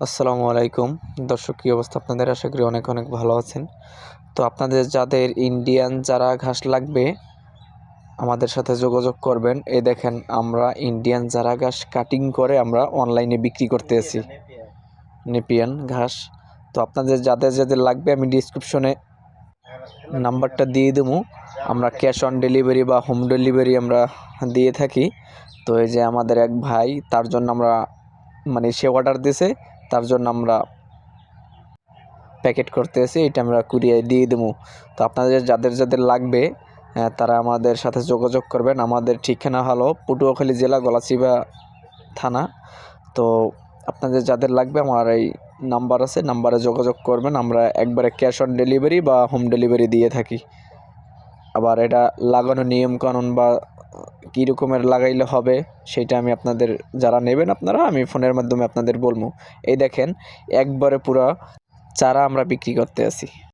আসসালামু আলাইকুম। দর্শক, কী অবস্থা আপনাদের? আশা করি অনেক অনেক ভালো আছেন। তো আপনাদের, যাদের ইন্ডিয়ান যারা ঘাস লাগবে, আমাদের সাথে যোগাযোগ করবেন। এই দেখেন, আমরা ইন্ডিয়ান যারা ঘাস কাটিং করে আমরা অনলাইনে বিক্রি করতে আছি। নেপিয়ান ঘাস। তো আপনাদের, যাদের যাদের লাগবে, আমি ডিসক্রিপশনে নাম্বারটা দিয়ে দেবো। আমরা ক্যাশ অন ডেলিভারি বা হোম ডেলিভারি আমরা দিয়ে থাকি। তো এই যে আমাদের এক ভাই, তার জন্য আমরা মানে সে অর্ডার দিয়েছে তার জন্য আমরা প্যাকেট করতে এসে এটা আমরা কুরিয়ায় দিয়ে দেবো। তো আপনাদের যাদের যাদের লাগবে তারা আমাদের সাথে যোগাযোগ করবেন। আমাদের ঠিকানা হলো পটুয়াখালী জেলা গলাচিবা থানা। তো আপনাদের যাদের লাগবে, আমার এই নাম্বার আছে নাম্বারে যোগাযোগ করবেন। আমরা একবারে ক্যাশ অন ডেলিভারি বা হোম ডেলিভারি দিয়ে থাকি। আবার এটা লাগানোর নিয়ম কানুন বা কী রকমের লাগাইলে হবে, সেটা আমি আপনাদের, যারা নেবেন আপনারা, আমি ফোনের মাধ্যমে আপনাদের বলব। এই দেখেন, একবারে পুরো চারা আমরা বিক্রি করতে আছি।